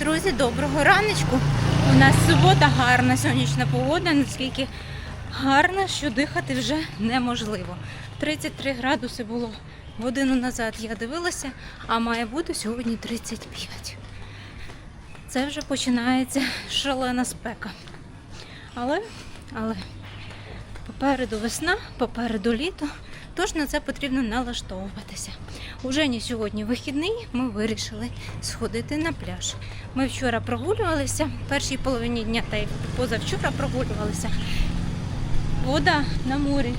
Друзі! Доброго раночку. У нас субота, гарна сонячна погода, наскільки гарна, що дихати вже неможливо. 33 градуси було годину назад. Я дивилася, а має бути сьогодні 35. Це вже починається шалена спека. Але, але попереду весна, попереду літо, тож на це потрібно налаштовуватися. У Жені сьогодні вихідний, ми вирішили сходити на пляж. Ми вчора прогулювалися, в першій половині дня та й позавчора прогулювалися. Вода на морі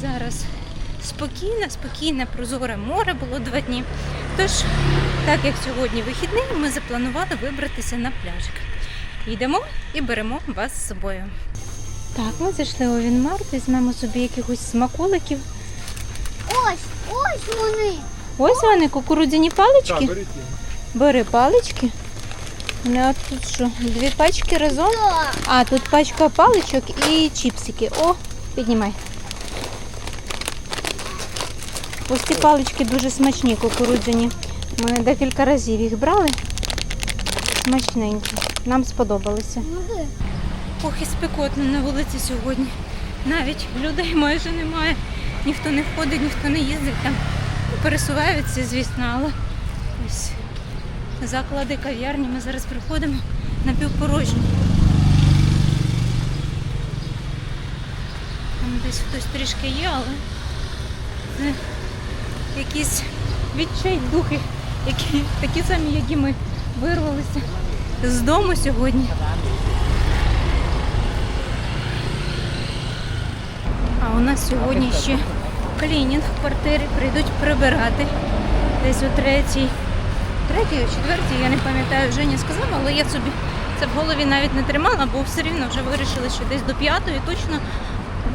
зараз спокійна, спокійне, прозоре море було два дні. Тож, так як сьогодні вихідний, ми запланували вибратися на пляжик. Йдемо і беремо вас з собою. Так, ми зайшли у Вінмарт, візьмемо собі якихось смаколиків. Ось, ось вони. Ось вони, кукурудзяні палички. Так. Бери палички. Ну, а тут що? Дві пачки разом. А, тут пачка паличок і чіпсики. О, піднімай. Ось ці палички дуже смачні, кукурудзяні. Ми декілька разів їх брали. Смачненькі. Нам сподобалися. Ну? Ох, і спекотно на вулиці сьогодні. Навіть людей майже немає. Ніхто не входить, ніхто не їздить там. Пересуваються, звісно, але ось заклади, кав'ярні ми зараз приходимо напівпорожні. Там десь хтось трішки є, але це якісь відчайдухи, які такі самі, як і ми вирвалися з дому сьогодні. А у нас сьогодні ще клінінг в квартирі. Прийдуть прибирати десь о третій. Третій, четвертій, я не пам'ятаю, Женя сказала, але я собі це в голові навіть не тримала, бо все рівно вже вирішили, що десь до п'ятої точно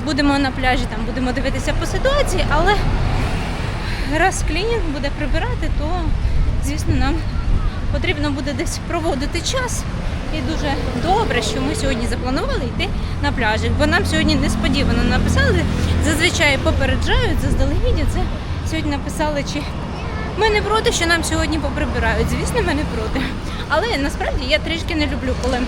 будемо на пляжі, там будемо дивитися по ситуації, але раз клінінг буде прибирати, то звісно нам потрібно буде десь проводити час. І дуже добре, що ми сьогодні запланували йти на пляжик, бо нам сьогодні несподівано написали. Зазвичай попереджають заздалегідь. Це сьогодні написали, чи ми не проти, що нам сьогодні поприбирають. Звісно, ми не проти. Але насправді я трішки не люблю, коли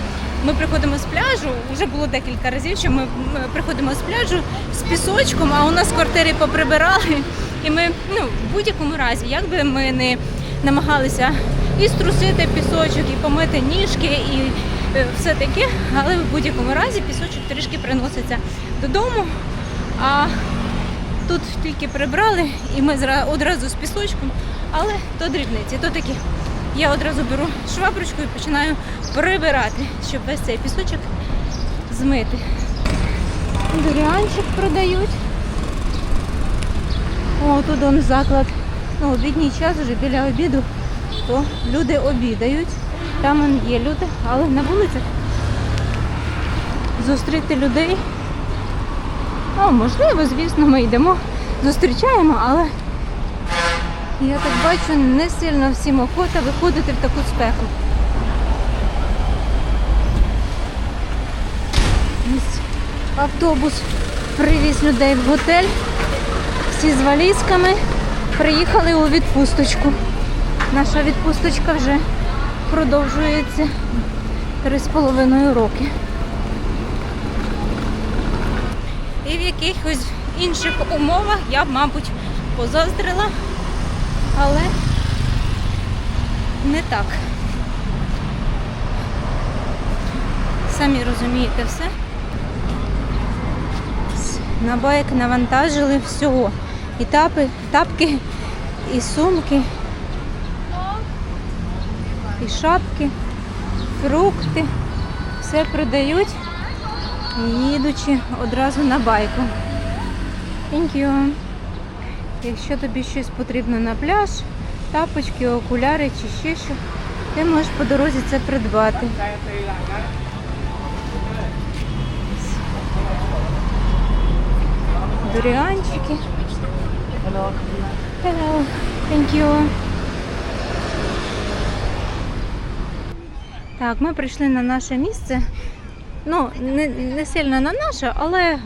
ми приходимо з пляжу. Вже було декілька разів, що ми приходимо з пляжу з пісочком, а у нас в квартирі поприбирали. І ми ну, в будь-якому разі, як би ми не намагалися і струсити пісочок, і помити ніжки, і е, все таке, але в будь-якому разі пісочок трішки приноситься додому. А тут тільки прибрали, і ми одразу з пісочком, але то дрібниці, то таке. Я одразу беру шваброчку і починаю прибирати, щоб весь цей пісочок змити. Дуріанчик продають. О, тут он заклад. Ну, обідній час вже біля обіду, то люди обідають. Там є люди, але на вулицях зустріти людей. Ну, можливо, звісно, ми йдемо, зустрічаємо, але я так бачу, не сильно всім охота виходити в таку спеку. Автобус привіз людей в готель. Всі з валізками приїхали у відпусточку. Наша відпусточка вже продовжується три з половиною роки. І в якихось інших умовах я мабуть, позаздрила, але не так. Самі розумієте все. На байк навантажили всього. І тапи, тапки, і сумки, і шапки, фрукти. Все продають, їдучи одразу на байку. Thank you. Якщо тобі щось потрібно на пляж, тапочки, окуляри чи ще що, ти можеш по дорозі це придбати. Дуріанчики. Hello. Thank you. Так, ми прийшли на наше місце. Ну, не, не сильно на наше, але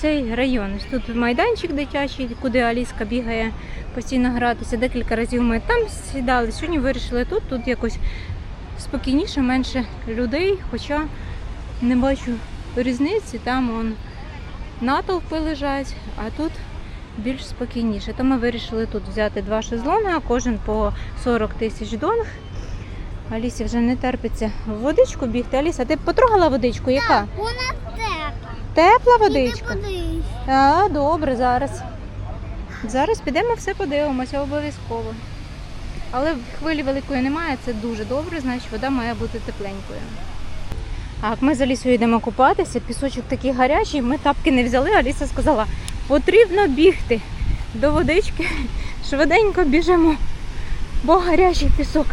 цей район. Тут майданчик дитячий, куди Аліска бігає постійно гратися. Декілька разів ми там сідали. Сьогодні вирішили тут, тут якось спокійніше, менше людей, хоча не бачу різниці, там он натовпи лежать, а тут більш спокійніше. То ми вирішили тут взяти два шезлони, а кожен по 40 тисяч донг. Алісі вже не терпиться в водичку бігти. Аліса, ти потрогала водичку? Яка? Вона тепла. Тепла водичка? А, добре, зараз. Зараз підемо все подивимося обов'язково. Але хвилі великої немає, це дуже добре, значить вода має бути тепленькою. Так, ми за лісою йдемо купатися, пісочок такий гарячий, ми тапки не взяли, Аліса сказала, потрібно бігти до водички, швиденько біжимо, бо гарячий пісок.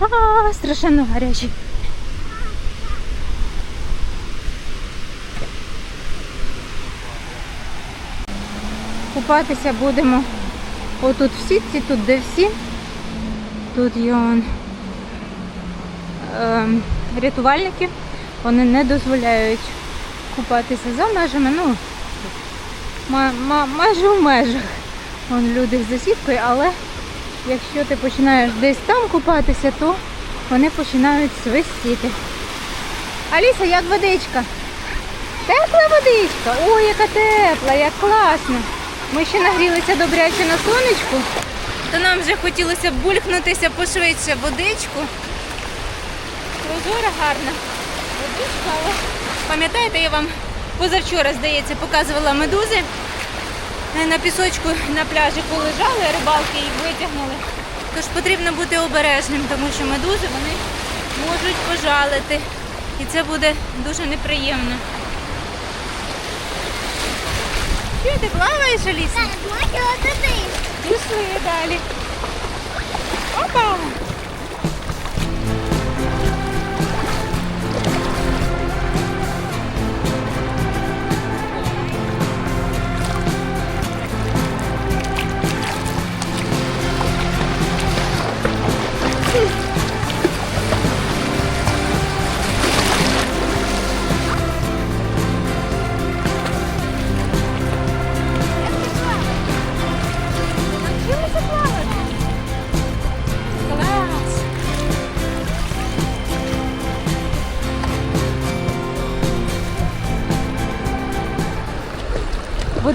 А, страшенно гарячий. Купатися будемо отут в сітці, тут де всі. Тут є он, ем, рятувальники. Вони не дозволяють купатися за межами. Ну, ма- ма- майже в межах. Вон люди за сіткою, але якщо ти починаєш десь там купатися, то вони починають свистіти. Аліса, як водичка? Тепла водичка? Ой, яка тепла, як класно. Ми ще нагрілися добряче на сонечку, то нам вже хотілося булькнутися пошвидше водичку. Прозора гарна водичка, але пам'ятаєте, я вам позавчора, здається, показувала медузи. Е, На пісочку на пляжі полежали, рибалки їх витягнули. Тож потрібно бути обережним, тому що медузи вони можуть пожалити. І це буде дуже неприємно. Що ти плаваєш, Аліса? Так, бачила туди. Пішли далі. Опа!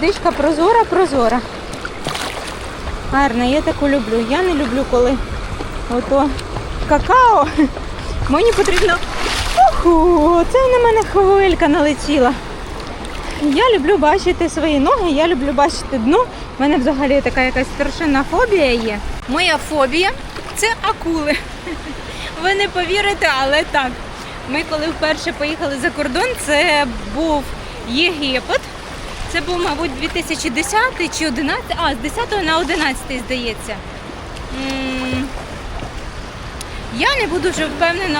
Водичка прозора, прозора. Гарна, я таку люблю. Я не люблю, коли ото какао. Мені потрібно. Уху, це на мене хвилька налетіла. Я люблю бачити свої ноги, я люблю бачити дно. У мене взагалі така якась страшенна фобія є. Моя фобія це акули. Ви не повірите, але так. Ми коли вперше поїхали за кордон, це був Єгипет. Це був, мабуть, 2010 чи 11, а, з 10 на 11, здається. Я не буду вже впевнено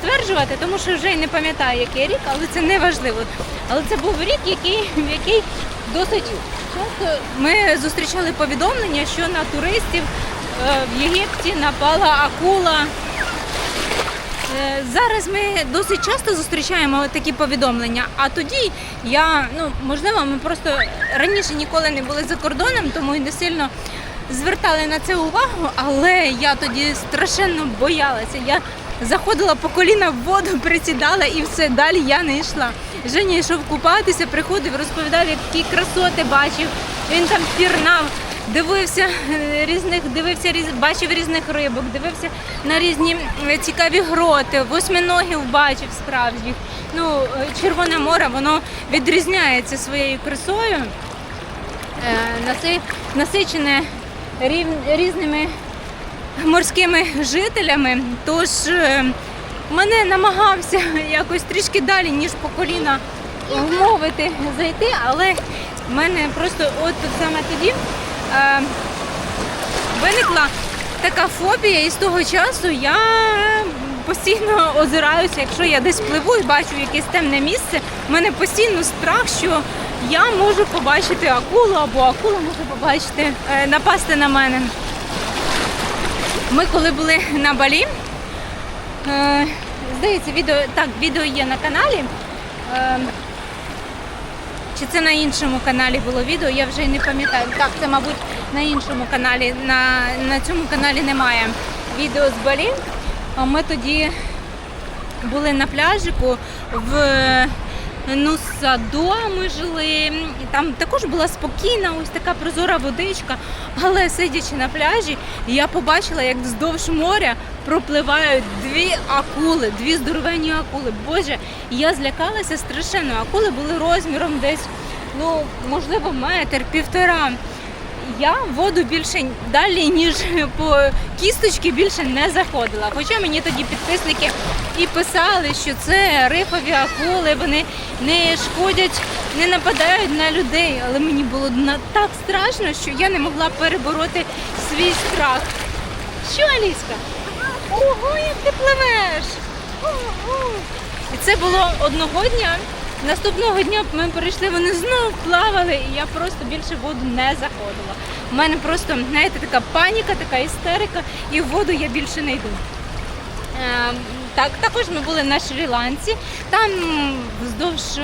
стверджувати, тому що вже й не пам'ятаю, який рік, але це не важливо. Але це був рік, який, який досить часто ми зустрічали повідомлення, що на туристів е, в Єгипті напала акула. Е, Зараз ми досить часто зустрічаємо такі повідомлення, а тоді я, ну можливо, ми просто раніше ніколи не були за кордоном, тому і не сильно звертали на це увагу, але я тоді страшенно боялася. Я заходила по коліна в воду, присідала і все, далі я не йшла. Женя йшов купатися, приходив, розповідав, які красоти бачив. Він там пірнав, дивився е, різних, дивився бачив різних рибок, дивився на різні е, цікаві гроти, восьминогів бачив справжніх. Ну, е, Червоне море воно відрізняється своєю красою, насичене рів- різними морськими жителями. Тож мене намагався якось трішки далі, ніж по коліна вмовити зайти, але в мене просто от саме тоді е, виникла така фобія, і з того часу я постійно озираюся, якщо я десь пливу і бачу якесь темне місце, в мене постійно страх, що я можу побачити акулу або акула може побачити, е, напасти на мене. Ми коли були на Балі, е, здається, відео, так, відео є на каналі. Е, чи це на іншому каналі було відео, я вже й не пам'ятаю. Так, це, мабуть, на іншому каналі. На, на цьому каналі немає відео з Балі. Ми тоді були на пляжику в Нусадо ми жили. Там також була спокійна, ось така прозора водичка. Але сидячи на пляжі, я побачила, як вздовж моря пропливають дві акули, дві здоровенні акули. Боже, я злякалася страшенно. Акули були розміром десь, ну, можливо, метр, півтора. Я воду більше далі, ніж по кісточки більше не заходила. Хоча мені тоді підписники і писали, що це рифові акули, вони не шкодять, не нападають на людей. Але мені було так страшно, що я не могла перебороти свій страх. Що, Аліска? Ого, як ти пливеш! Ого! І це було одного дня. Наступного дня ми перейшли, вони знову плавали, і я просто більше в воду не заходила. У мене просто, знаєте, така паніка, така істерика, і в воду я більше не йду. Е, Так, також ми були на Шрі-Ланці. Там вздовж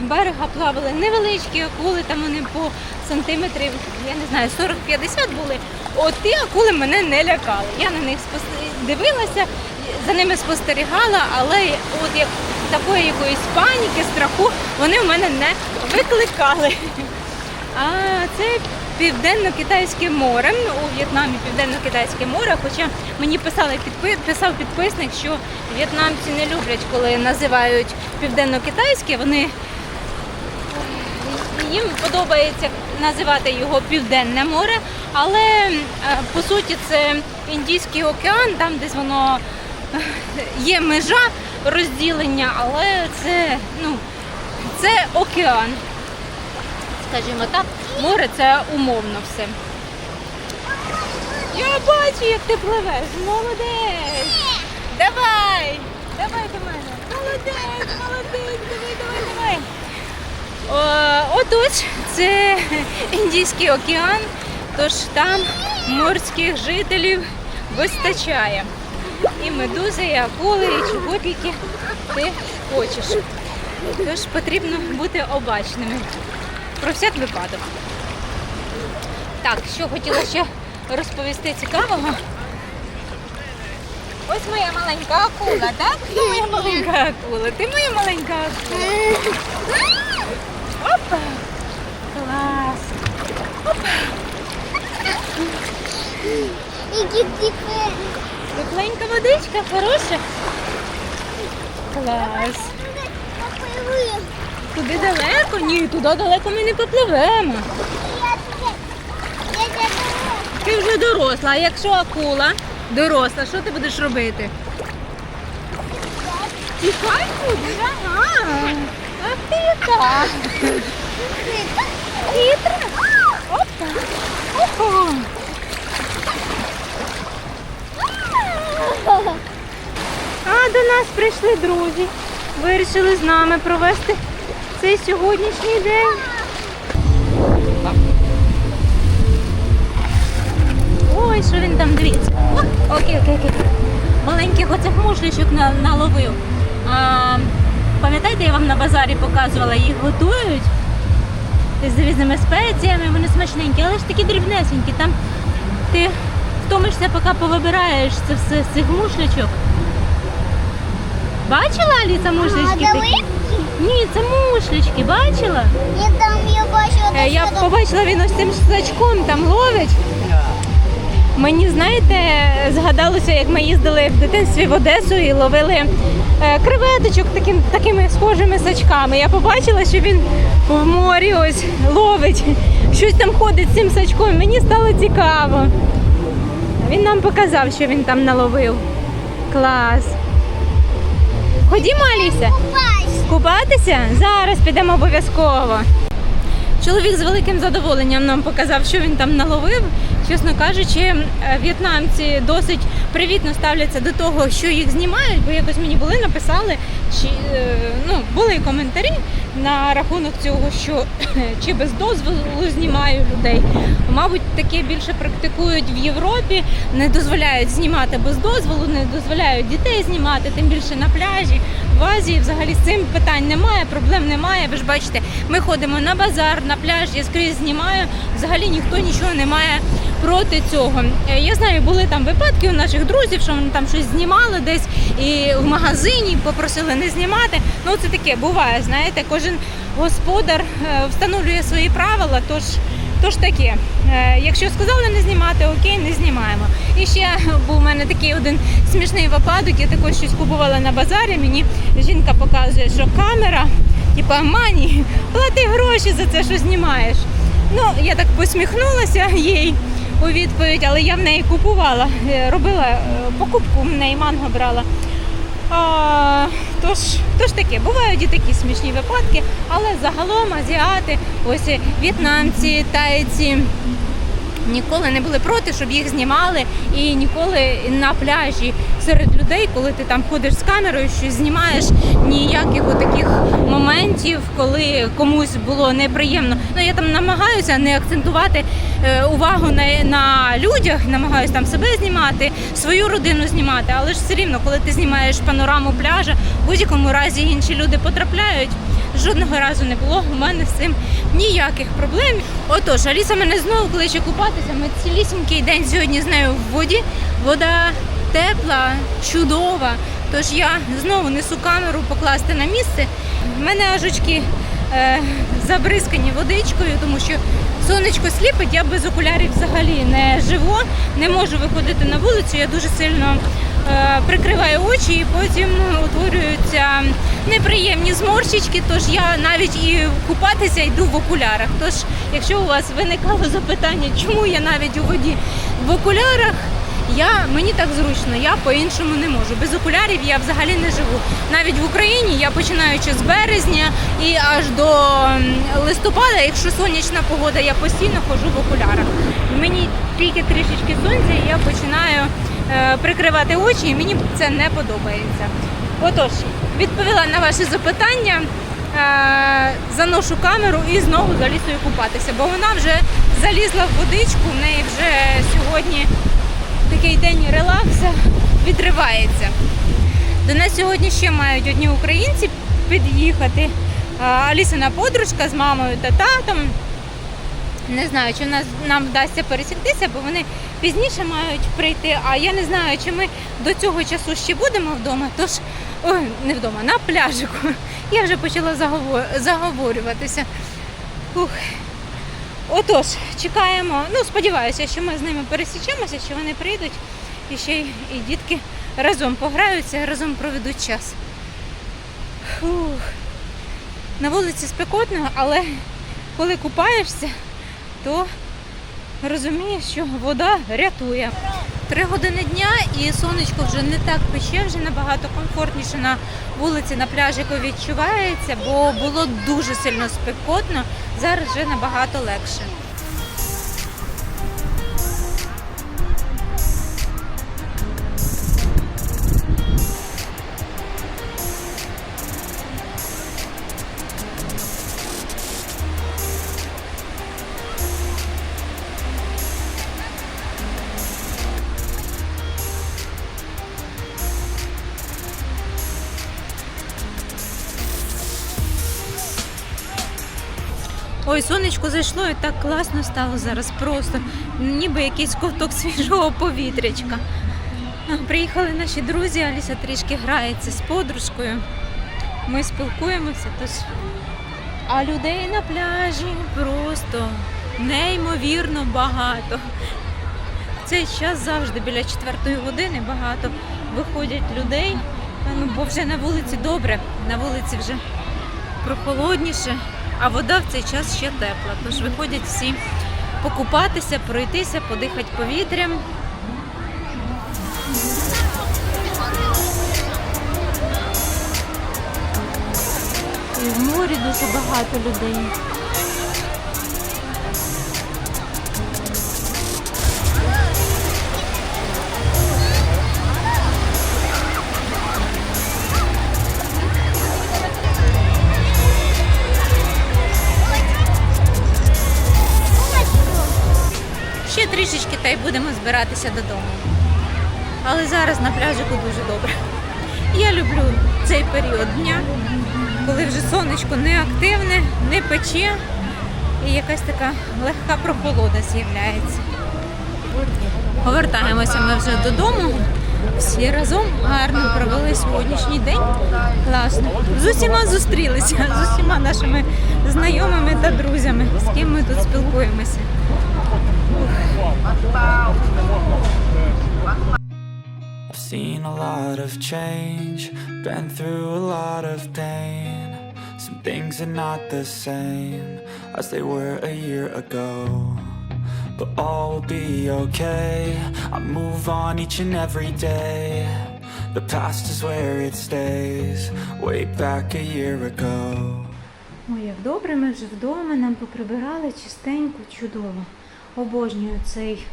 берега плавали невеличкі акули, там вони по сантиметрів, я не знаю, 40-50 були. От ті акули мене не лякали. Я на них дивилася, за ними спостерігала, але от як такої якоїсь паніки, страху вони в мене не викликали. А це південно-китайське море. У В'єтнамі південно-китайське море. Хоча мені писали писав підписник, що в'єтнамці не люблять, коли називають південно-китайське. Вони їм подобається називати його Південне море, але е, по суті це Індійський океан, там десь воно е, є межа розділення, але це, ну, це океан. Скажімо так, море це умовно все. Я бачу, як ти пливеш. Молодець. Давай, давай до мене. Молодець, молодець, давай, давай, давай. О, отож, це Індійський океан, тож там морських жителів вистачає. І медузи, і акули, і чого тільки ти хочеш. Тож потрібно бути обачними. Про всяк випадок. Так, що хотіла ще розповісти цікавого. Ось моя маленька акула, так? Ти моя маленька акула, ти моя маленька акула. Опа! Клас! Тепер. Тепленька водичка, хороша. Клас. Туди далеко? Ні, туди далеко ми не попливемо. Ти вже доросла, а якщо акула доросла, що ти будеш робити? Тікай будеш? Ага. Ах ти яка. Хитра. Опа. Ого. А до нас прийшли друзі. Вирішили з нами провести цей сьогоднішній день. Ой, що він там дивиться. О, окей, окей, окей. Маленьких оцих мушлячок на- наловив. А, пам'ятаєте, я вам на базарі показувала, їх готують з різними спеціями, вони смачненькі, але ж такі дрібнесенькі. Там ти втомишся, поки повибираєш це все з цих мушлячок. Бачила Аліса мушлячки? Такі? Ні, це мушлячки, бачила? Я там я бачу. Е, Я побачила, він ось цим сачком там ловить. Мені, знаєте, згадалося, як ми їздили в дитинстві в Одесу і ловили е, креветочок таким, такими схожими сачками. Я побачила, що він в морі ось ловить, щось там ходить з цим сачком. Мені стало цікаво. Він нам показав, що він там наловив. Клас. Ходімо, Аліся. Купатися? Зараз підемо обов'язково. Чоловік з великим задоволенням нам показав, що він там наловив. Чесно кажучи, е, в'єтнамці досить привітно ставляться до того, що їх знімають, бо якось мені були написали, чи е, ну були коментарі на рахунок цього, що чи без дозволу знімають людей. Мабуть, таке більше практикують в Європі, не дозволяють знімати без дозволу, не дозволяють дітей знімати, тим більше на пляжі. В Азії взагалі з цим питань немає, проблем немає. Ви ж бачите, ми ходимо на базар, на пляж, я скрізь знімаю. Взагалі ніхто нічого не має проти цього. Е, Я знаю, були там випадки у наших друзів, що вони там щось знімали десь і в магазині попросили не знімати. Ну це таке буває. Знаєте, кожен господар е, встановлює свої правила. Тож Тож таке, якщо сказали не знімати, окей, не знімаємо. І ще був у мене такий один смішний випадок. Я також щось купувала на базарі. Мені жінка показує, що камера, типа мані, плати гроші за це, що знімаєш. Ну, я так посміхнулася їй у відповідь, але я в неї купувала, е, робила е, покупку, в неї манго брала. А, тож, тож таке, бувають і такі смішні випадки, але загалом азіати, ось в'єтнамці, тайці ніколи не були проти, щоб їх знімали, і ніколи на пляжі серед людей, коли ти там ходиш з камерою, щось знімаєш, ніяких таких моментів, коли комусь було неприємно. Ну я там намагаюся не акцентувати е, увагу на, на людях, намагаюся там себе знімати, свою родину знімати, але ж все рівно, коли ти знімаєш панораму пляжа, в будь-якому разі інші люди потрапляють. Жодного разу не було у мене з цим ніяких проблем. Отож, Аліса мене знову кличе купатися. Ми цілісінький день сьогодні з нею в воді. Вода тепла, чудова. Тож я знову несу камеру покласти на місце. В мене аж очки е, забризкані водичкою, тому що сонечко сліпить, я без окулярів взагалі не живу, не можу виходити на вулицю. Я дуже сильно е, прикриваю очі і потім утворюються неприємні зморщички. Тож я навіть і купатися йду в окулярах. Тож, якщо у вас виникало запитання, чому я навіть у воді в окулярах. Я мені так зручно, я по-іншому не можу. Без окулярів я взагалі не живу. Навіть в Україні я починаючи з березня і аж до листопада, якщо сонячна погода, я постійно ходжу в окулярах. Мені тільки трішечки сонця, і я починаю прикривати очі, і мені це не подобається. Отож, відповіла на ваші запитання. Е, заношу камеру і знову за лісою купатися, бо вона вже залізла в водичку, в неї вже сьогодні такий день релаксу відривається. До нас сьогодні ще мають одні українці під'їхати. А, Алісина подружка з мамою та татом. Не знаю, чи нас нам вдасться пересіктися, бо вони пізніше мають прийти. А я не знаю, чи ми до цього часу ще будемо вдома. Тож, ой, не вдома, на пляжику. Я вже почала заговор... заговорюватися. Ух. Отож, чекаємо. Ну, сподіваюся, що ми з ними пересічемося, що вони прийдуть і ще й і дітки разом пограються, разом проведуть час. Фух. На вулиці спекотно, але коли купаєшся, то розумієш, що вода рятує. Три години дня і сонечко вже не так пече, вже набагато комфортніше на вулиці, на пляжику відчувається, бо було дуже сильно спекотно. Зараз вже набагато легше. Ой, сонечко зайшло і так класно стало зараз просто. Ніби якийсь ковток свіжого повітрячка. Приїхали наші друзі, Аліса трішки грається з подружкою. Ми спілкуємося, тож. А людей на пляжі просто неймовірно багато. В цей час завжди біля четвертої години багато виходять людей. Ну, бо вже на вулиці добре, на вулиці вже прохолодніше, а вода в цей час ще тепла. Тож виходять всі покупатися, пройтися, подихати повітрям. І в морі дуже багато людей. Будемо збиратися додому. Але зараз на пляжику дуже добре. Я люблю цей період дня, коли вже сонечко не активне, не пече, і якась така легка прохолода з'являється. Повертаємося ми вже додому. Всі разом гарно провели сьогоднішній день. Класно. З усіма зустрілися, з усіма нашими знайомими та друзями, з ким ми тут спілкуємося. I've seen a lot of change, been through a lot of pain. Some things are not the same as they were a year ago. But all will be okay. I move on each and every day. The past is where it stays, way back a year ago. Ой, як добре, ми вже вдома, нам поприбирали чистенько, чудово. Обожнюю цей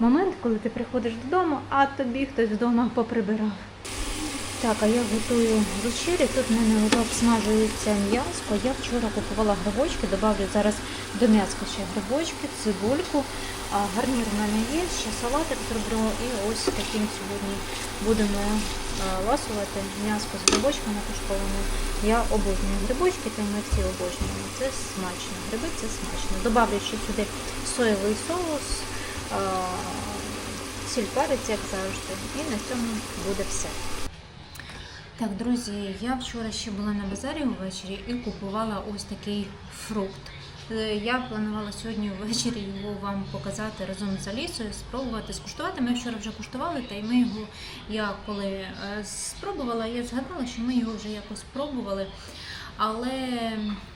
момент, коли ти приходиш додому, а тобі хтось вдома поприбирав. Так, а я готую вечерю. Тут в мене обсмажується м'яско. Я вчора купувала грибочки, добавлю зараз до м'яска ще грибочки, цибульку. А гарнір в мене є, ще салатик зроблю і ось таким сьогодні будемо ласувати м'яско з грибочками тушкованими. Я обожнюю грибочки, та й ми всі обожнюємо. Це смачно. Гриби це смачно. Добавлю ще сюди соєвий соус, сіль перець, як завжди. І на цьому буде все. Так, друзі, я вчора ще була на базарі ввечері і купувала ось такий фрукт. Е, Я планувала сьогодні ввечері його вам показати разом з Алісою, спробувати скуштувати. Ми вчора вже куштували, та й ми його, я коли е, спробувала, я згадала, що ми його вже якось пробували. Але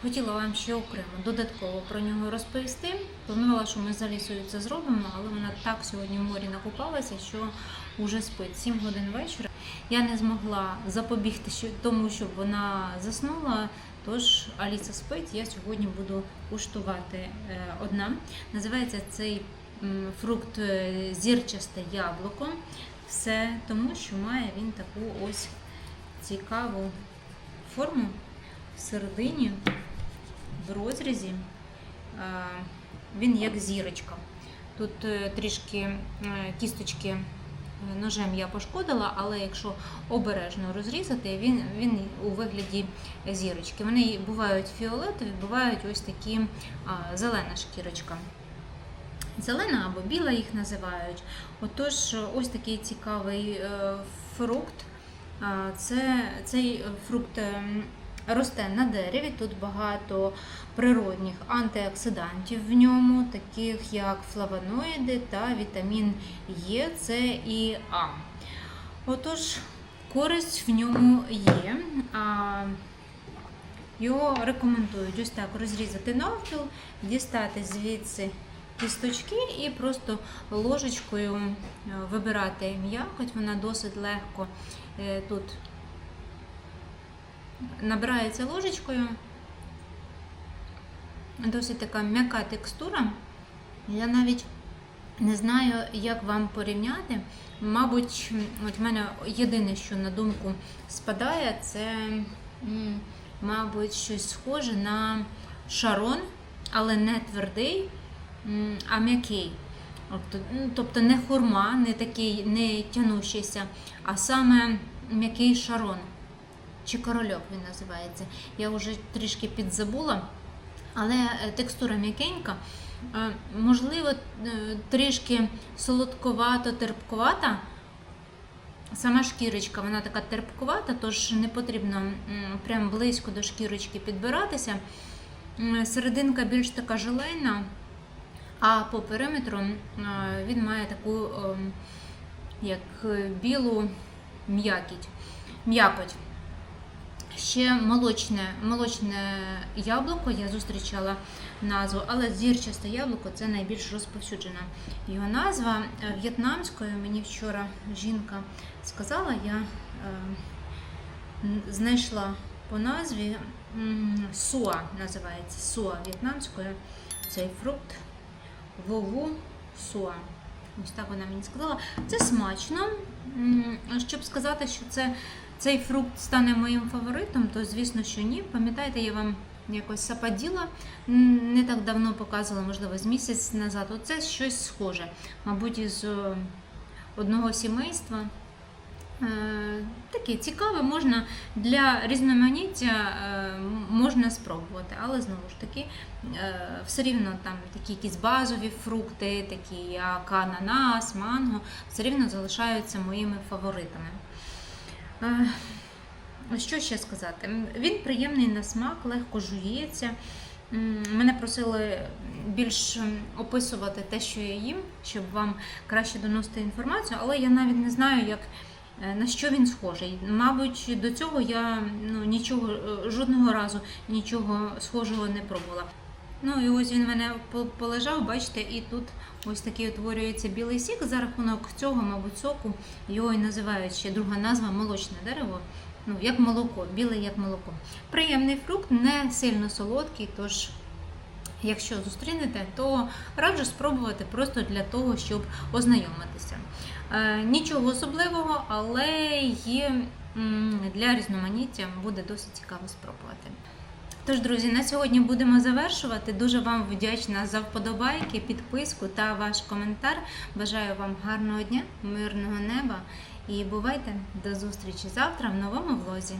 хотіла вам ще окремо додатково про нього розповісти. Планувала, що ми з Алісою це зробимо, але вона так сьогодні в морі накупалася, що вже спить 7 годин вечора. Я не змогла запобігти тому, щоб вона заснула. Тож Аліса спить, я сьогодні буду куштувати е, одна. Називається цей фрукт е, зірчасте яблуко. Все тому, що має він таку ось цікаву форму всередині, в розрізі. е, Він як зірочка. Тут трішки кісточки ножем я пошкодила, але якщо обережно розрізати, він, він у вигляді зірочки. Вони бувають фіолетові, бувають ось такі а, зелена шкірочка. Зелена або біла їх називають. Отож, ось такий цікавий е, фрукт. Це, цей фрукт ем, росте на дереві. Тут багато природних антиоксидантів в ньому, таких як флавоноїди та вітамін Е, С і А. Отож, користь в ньому є. Його рекомендують ось так розрізати навпіл, дістати звідси кісточки і просто ложечкою е, вибирати м'якоть. Вона досить легко е, тут набирається ложечкою. Досить така м'яка текстура. Я навіть не знаю, як вам порівняти. Мабуть, от в мене єдине, що на думку спадає, це, мабуть, щось схоже на шарон, але не твердий, а м'який. Тобто, ну, Тобто не хурма, не такий не тянущийся, а саме м'який шарон. Чи корольок він називається. Я вже трішки підзабула, але е, текстура м'якенька. Е, Можливо, е, трішки солодковато, терпкувата. Сама шкірочка, вона така терпкувата, тож не потрібно прям близько до шкірочки підбиратися. Серединка більш така желейна, а по периметру він має таку ем, як білу м'якоть. Ще молочне, молочне яблуко, я зустрічала назву, але зірчасте яблуко це найбільш розповсюджена його назва. Е, В'єтнамською мені вчора жінка сказала, я е, знайшла по назві суа називається суа в'єтнамською. Цей фрукт вову суа. Ось так вона мені сказала. Це смачно. Щоб сказати, що це, цей фрукт стане моїм фаворитом, то звісно, що ні. Пам'ятаєте, я вам якось сападіла, не так давно показувала, можливо, з місяць назад. Оце щось схоже. Мабуть, із одного сімейства. Е, Таке цікаве, можна для різноманіття е, можна спробувати, але знову ж таки, е, все рівно там такі якісь базові фрукти, такі як ананас, манго, все рівно залишаються моїми фаворитами. Що ще сказати? Він приємний на смак, легко жується. Мене просили більш описувати те, що я їм, щоб вам краще доносити інформацію, але я навіть не знаю, як, е, на що він схожий. Мабуть, до цього я ну, нічого, е, жодного разу нічого схожого не пробувала. Ну і ось він в мене полежав, бачите, і тут ось такий утворюється білий сік. За рахунок цього, мабуть, соку його і називають ще друга назва молочне дерево. Ну, як молоко, біле як молоко. Приємний фрукт, не сильно солодкий, тож Якщо зустрінете, то раджу спробувати просто для того, щоб ознайомитися. Е, Нічого особливого, але є для різноманіття буде досить цікаво спробувати. Тож, друзі, на сьогодні будемо завершувати. Дуже вам вдячна за вподобайки, підписку та ваш коментар. Бажаю вам гарного дня, мирного неба і бувайте до зустрічі завтра в новому влозі.